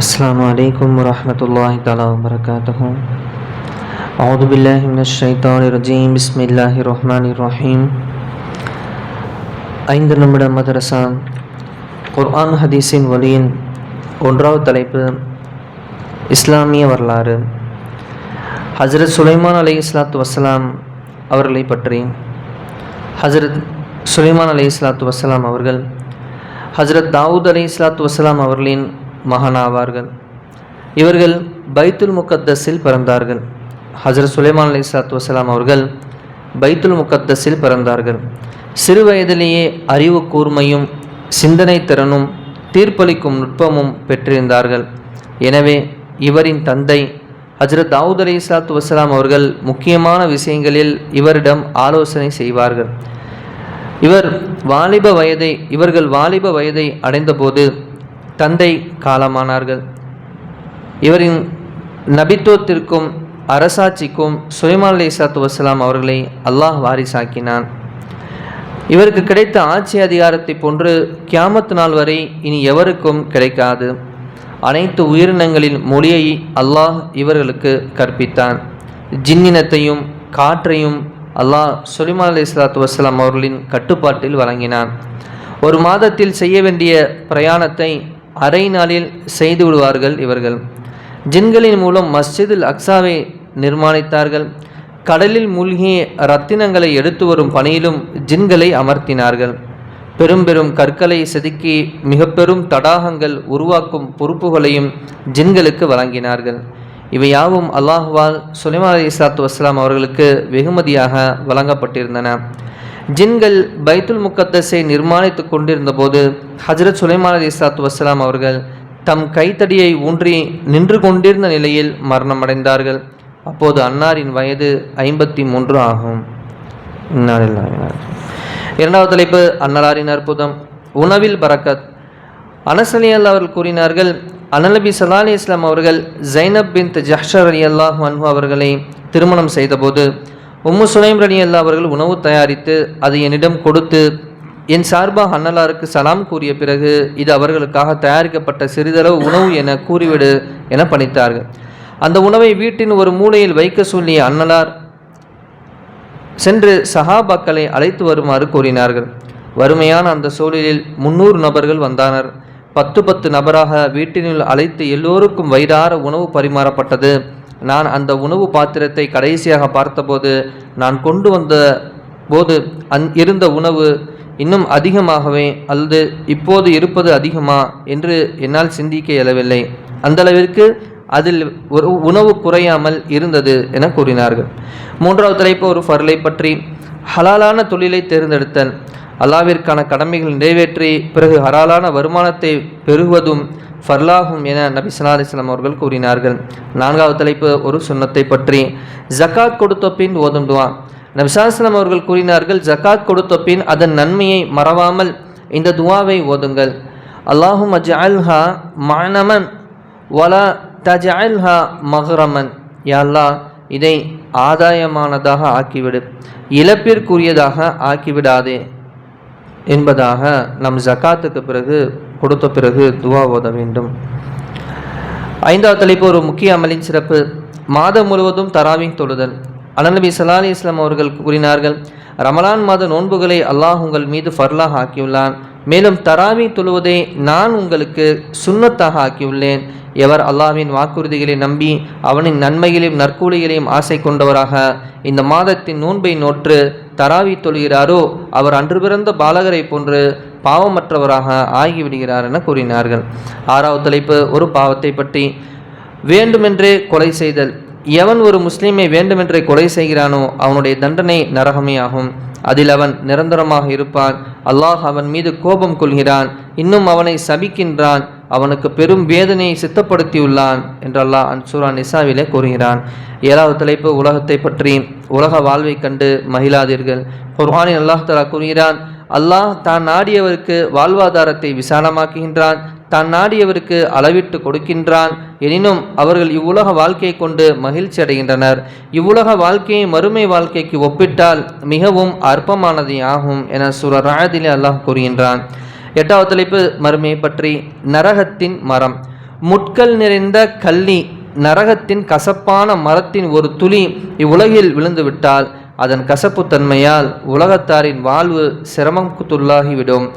السلام عليكم ورحمة الله تعالى وبركاته أعوذ بالله من الشيطان الرجيم بسم الله الرحمن الرحيم ஐந்து நிமிட மதரசா குர்ஆன் ஹதீஸின் வழியின் ஒன்றாவது தலைப்பு இஸ்லாமிய வரலாறு ஹஜரத் சுலைமான் அலை இஸ்லாத்து வசலாம் அவர்களை பற்றி ஹஜரத் சுலைமான் அலை இஸ்லாத்து வசலாம் அவர்கள் ஹஜரத் தாவூத் அலை இஸ்லாத்து வசலாம் அவர்களின் மகனாவார்கள். இவர்கள் பைத்துல் முக்கத்தஸில் பிறந்தார்கள். ஹஜரத் சுலைமான் அலி சாத் வசலாம் அவர்கள் பைத்துல் முக்கத்தஸில் பிறந்தார்கள். சிறு வயதிலேயே அறிவு கூர்மையும் சிந்தனை திறனும் தீர்ப்பளிக்கும் நுட்பமும் பெற்றிருந்தார்கள். எனவே இவரின் தந்தை ஹஜரத் தாவூத் அலி இஸ்லாத்து வசலாம் அவர்கள் முக்கியமான விஷயங்களில் இவரிடம் ஆலோசனை செய்வார்கள். இவர் வாலிப வயதை இவர்கள் வாலிப வயதை அடைந்தபோது தந்தை காலமானார்கள். இவரின் நபித்துவத்திற்கும் அரசாட்சிக்கும் சுயமா அலி இசாத்து வசலாம் அவர்களை அல்லாஹ் வாரிசாக்கினான். இவருக்கு கிடைத்த ஆட்சி அதிகாரத்தை போன்று கியாமத் நாள் வரை இனி எவருக்கும் கிடைக்காது. அனைத்து உயிரினங்களின் மொழியை அல்லாஹ் இவர்களுக்கு கற்பித்தான். ஜின்னினத்தையும் காற்றையும் அல்லாஹ் சுலிமா அலி இஸ்லாத்து வசலாம் அவர்களின் கட்டுப்பாட்டில் வழங்கினான். ஒரு மாதத்தில் செய்ய வேண்டிய பிரயாணத்தை அரை நாளில் செய்து விடுவார்கள் இவர்கள். ஜின்களின் மூலம் மஸ்ஜிதில் அக்ஸாவை நிர்மாணித்தார்கள். கடலில் மூழ்கி ரத்தினங்களை எடுத்து வரும் பணியிலும் ஜின்களை அமர்த்தினார்கள். பெரும் பெரும் கற்களை செதுக்கி மிக பெரும் தடாகங்கள் உருவாக்கும் பொறுப்புகளையும் ஜின்களுக்கு வழங்கினார்கள். இவையாவும் அல்லாஹுவால் சுலைமா அலி இஸ்லாத்து வஸ்லாம் அவர்களுக்கு வெகுமதியாக வழங்கப்பட்டிருந்தன. ஜின்கள் பைத்துல் முக்கத்தஸை நிர்மாணித்து கொண்டிருந்த போது ஹஜரத் சுலைமான் அலி இஸ்லாத்து வசலாம் அவர்கள் தம் கைத்தடியை ஊன்றி நின்று கொண்டிருந்த நிலையில் மரணமடைந்தார்கள். அப்போது அன்னாரின் வயது ஐம்பத்தி மூன்று ஆகும் இரண்டாவது தலைப்பு அன்னலாரின் அற்புதம். உணவில் பரக்கத் அனசலி அல்லா அவர்கள் கூறினார்கள் அனலபி சல்லா அலி இஸ்லாம் அவர்கள் ஜைனப் பின் ஜஹ்ஷர் அலி அல்லாஹ் அன்ஹு அவர்களை திருமணம் செய்தபோது உம்மு சுலைம் ரலி அல்லா அவர்கள் உணவு தயாரித்து அதை என்னிடம் கொடுத்து என் சார்பாக அன்னலாருக்கு சலாம் கூறிய பிறகு இது அவர்களுக்காக தயாரிக்கப்பட்ட சிறிதளவு உணவு என கூறிவிடு என பணித்தார்கள். அந்த உணவை வீட்டின் ஒரு மூலையில் வைக்க சொல்லிய அன்னலார் சென்று சஹாபாக்களை அழைத்து வருமாறு கூறினார்கள். வறுமையான அந்த சூழலில் முன்னூறு நபர்கள் வந்தனர். பத்து பத்து நபராக வீட்டினுள் அழைத்து எல்லோருக்கும் வயிறார உணவு பரிமாறப்பட்டது. நான் அந்த உணவு பாத்திரத்தை கடைசியாக பார்த்தபோது நான் கொண்டு வந்த போது அந் இருந்த உணவு இன்னும் அதிகமாகவே அல்லது இப்போது இருப்பது அதிகமா என்று என்னால் சிந்திக்க இயலவில்லை. அந்தளவிற்கு அதில் ஒரு உணவு குறையாமல் இருந்தது என கூறினார்கள். மூன்றாவது தலைப்பு ஒரு ஃபர்லை பற்றி ஹலாலான தொழிலை தேர்ந்தெடுத்தல். அல்லாவிற்கான கடமைகள் நிறைவேற்றி பிறகு ஹலாலான வருமானத்தை பெறுவதும் ஃபர்லாகும் என நபி சல்லா அவர்கள் கூறினார்கள். நான்காவது தலைப்பு ஒரு சுண்ணத்தை பற்றி. ஜக்காத் கொடுத்த பின் ஓதும் துவா. நபிசாஸ்லாம் அவர்கள் கூறினார்கள் ஜக்காத் கொடுத்த பின் அதன் நன்மையை மறவாமல் இந்த துவாவை ஓதுங்கள். அல்லாஹும் அஜ்அல்ஹா மானமன் வலா தஜ்அல்ஹா மஹ்ரமன். யாழ்லா இதை ஆதாயமானதாக ஆக்கிவிடு. இழப்பிற்குரியதாக ஆக்கிவிடாதே என்பதாக நம் ஜக்காத்துக்கு பிறகு கொடுத்த பிறகு துவா ஓத வேண்டும். ஐந்தாவது தலைப்பு ஒரு முக்கிய அமலின் சிறப்பு. மாதம் முழுவதும் தராவின் தொழுதல். அனநபி சல்லா அலி இஸ்லாம் அவர்கள் கூறினார்கள் ரமலான் மாத நோன்புகளை அல்லாஹ் உங்கள் மீது ஃபர்லாக ஆக்கியுள்ளான். மேலும் தராவி தொழுவதை நான் உங்களுக்கு சுண்ணத்தாக ஆக்கியுள்ளேன். எவர் அல்லாவின் வாக்குறுதிகளை நம்பி அவனின் நன்மைகளையும் நற்கூலிகளையும் ஆசை கொண்டவராக இந்த மாதத்தின் நோன்பை நோற்று தராவி தொழுகிறாரோ அவர் அன்று பிறந்த பாலகரை போன்று பாவமற்றவராக ஆகிவிடுகிறார் என கூறினார்கள். ஆறாவது தலைப்பு ஒரு பாவத்தை பற்றி வேண்டுமென்றே கொலை செய்தல். எவன் ஒரு முஸ்லீமை வேண்டுமென்றே கொலை செய்கிறானோ அவனுடைய தண்டனை நரகமே ஆகும். அதில் அவன் நிரந்தரமாக இருப்பான். அல்லாஹ் அவன் மீது கோபம் கொள்கிறான். இன்னும் அவனை சபிக்கின்றான். அவனுக்கு பெரும் வேதனையை சித்தப்படுத்தியுள்ளான் என்று அன்சூரா நிசாவிலே கூறுகிறான். ஏழாவது தலைப்பு உலகத்தை பற்றி உலக வாழ்வை கண்டு மகிழாதீர்கள். குர்ஆனின் அல்லாஹ் தலா கூறுகிறான் அல்லாஹ் தான் நாடியவருக்கு வாழ்வாதாரத்தை விசாலமாக்குகின்றான் தான் நாடியவருக்கு அளவிட்டு கொடுக்கின்றான். எனினும் அவர்கள் இவ்வுலக வாழ்க்கையை கொண்டு மகிழ்ச்சி அடைகின்றனர். இவ்வுலக வாழ்க்கையை மறுமை வாழ்க்கைக்கு ஒப்பிட்டால் மிகவும் அற்பமானதே ஆகும் என சுர ராயதிலே அல்லாஹ் கூறுகின்றான். எட்டாவது தலைப்பு மறுமையை பற்றி. நரகத்தின் மரம். முட்கள் நிறைந்த கள்ளி நரகத்தின் கசப்பான மரத்தின் ஒரு துளி இவ்வுலகில் விழுந்துவிட்டால் அதன் கசப்புத்தன்மையால் உலகத்தாரின் வாழ்வு சிரமத்துள்ளாகிவிடும்.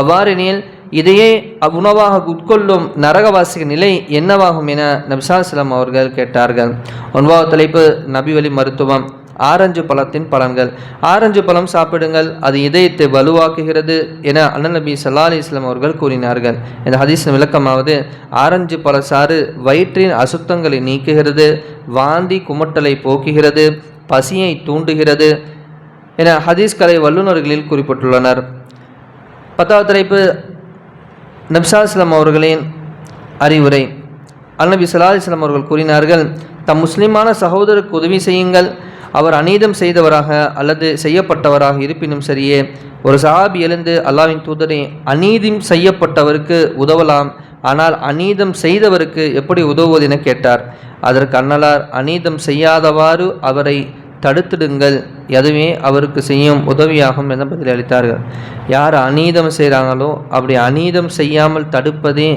அவ்வாறெனில் இதையே உணவாக உட்கொள்ளும் நரகவாசிக நிலை என்னவாகும் என நபிசாஸ்லாம் அவர்கள் கேட்டார்கள். ஒன்பாவது தலைப்பு நபிவழி மருத்துவம். ஆரஞ்சு பழத்தின் பலன்கள். ஆரஞ்சு பழம் சாப்பிடுங்கள் அது இதயத்தை வலுவாக்குகிறது என அண்ணன் நபி சல்லா அலிஸ்லாம் அவர்கள் கூறினார்கள். இந்த ஹதீஸ் விளக்கமாவது ஆரஞ்சு பழ சாறு வயிற்றின் அசுத்தங்களை நீக்குகிறது வாந்தி குமட்டலை போக்குகிறது பசியை தூண்டுகிறது என ஹதீஸ் கலை வல்லுநர்களில் குறிப்பிட்டுள்ளனர். பத்தாவது தலைப்பு நப்சாஸ்லாம் அவர்களின் அறிவுரை. அல்நபி சல்லா அவர்கள் கூறினார்கள் தம் முஸ்லிமான சகோதரருக்கு உதவி செய்யுங்கள். அவர் அநீதம் செய்தவராக அல்லது செய்யப்பட்டவராக இருப்பினும் சரியே. ஒரு சஹாபி எழுந்து அல்லாவின் தூதரை அநீதம் செய்யப்பட்டவருக்கு உதவலாம். ஆனால் அநீதம் செய்தவருக்கு எப்படி உதவுவது? என கேட்டார். அதற்கு அன்னலார் அநீதம் செய்யாதவாறு அவரை தடுத்துடுங்கள். எதுவே அவருக்கு செய்யும் உதவியாகும் என பதிலளித்தார்கள். யார் அநீதம் செய்கிறாங்களோ அப்படி அநீதம் செய்யாமல் தடுப்பதே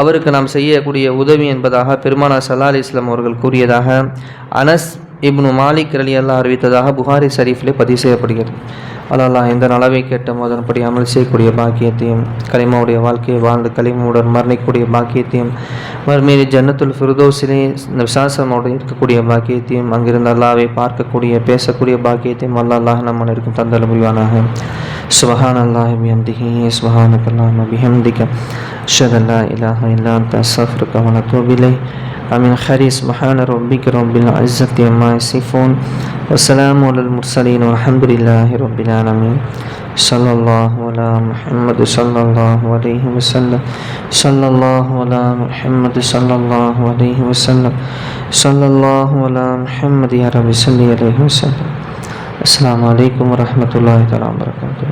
அவருக்கு நாம் செய்யக்கூடிய உதவி என்பதாக பெருமானா சல்லா அலி இஸ்லாம் அவர்கள் கூறியதாக அனஸ் இப்னு மாலிக் அலி அல்லா அறிவித்ததாக புகாரி ஷரீஃபிலே பதிவு செய்யப்படுகிறது. அல்லாஹ் இந்த நலவை கேட்ட மோதன்படி அமல் செய்யக்கூடிய பாக்கியத்தையும் கலிமாவுடைய வாழ்க்கையை வாழ்ந்து கலிமாவுடன் மரணிக்கக்கூடிய பாக்கியத்தையும் மறுமீறி ஜன்னத்துல் ஃபிருதோசிலே விசாசமோடு இருக்கக்கூடிய பாக்கியத்தையும் அங்கிருந்து அல்லாவை பார்க்கக்கூடிய பேசக்கூடிய பாக்கியத்தையும் அல்லாஹ் நம்ம இருக்கும் தந்தல் புரிவானாக. சுபஹான் அல்லாஹ் பிஹம்திஹி சுபஹானக் அல்லாஹ் பிஹம்திக. அஷ்ஹது அல்லா இலாஹ இல்லா அன்த அஸ்தக்ஃபிருக ومن خير سبحان ربك رب العزة عما يصفون والسلام على المرسلين والحمد لله رب العالمين. صلى الله على محمد صلى الله عليه وسلم. صلى الله على محمد صلى الله عليه وسلم. صلى الله على محمد يا رب صلى عليه وسلم. السلام عليكم ورحمة الله تعالى وبركاته.